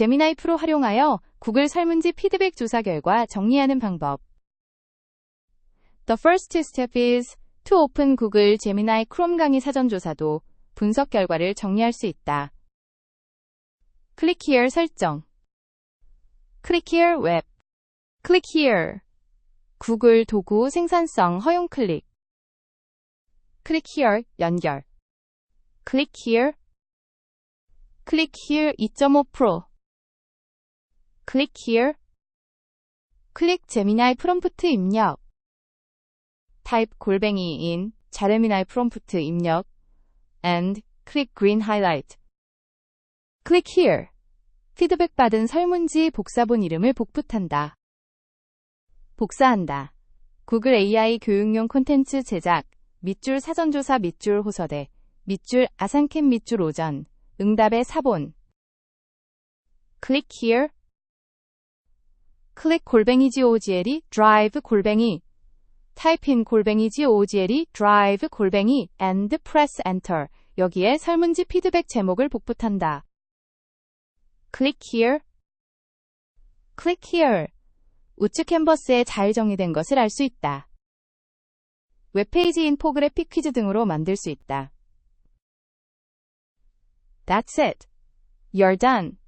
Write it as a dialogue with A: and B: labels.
A: 제미나이 프로 활용하여 구글 설문지 피드백 조사 결과 정리하는 방법. The first step is to open Google Gemini Chrome 강의 사전 조사도 분석 결과를 정리할 수 있다. Click here 설정. Click here 웹. Click here. 구글 도구 생산성 허용 클릭. Click here 연결. Click here. Click here 2.5 프로. Click here. 클릭 제미나이 프롬프트 입력. 타입 골뱅이 in 자레미나이 프롬프트 입력. and click green highlight. Click here. 피드백 받은 설문지 복사본 이름을 복붙한다. 복사한다. 구글 AI 교육용 콘텐츠 제작, 밑줄 사전조사 밑줄 호서대, 밑줄 아산캠 밑줄 오전, 응답의 사본. Click here. 클릭 골뱅이 GOGL이 drive 골뱅이 타입인 골뱅이 GOGL이 drive 골뱅이 and press enter 여기에 설문지 피드백 제목을 복붙한다. Click here. Click here. 우측 캔버스에 잘 정리된 것을 알 수 있다. 웹페이지 인포그래픽 퀴즈 등으로 만들 수 있다. That's it. You're done.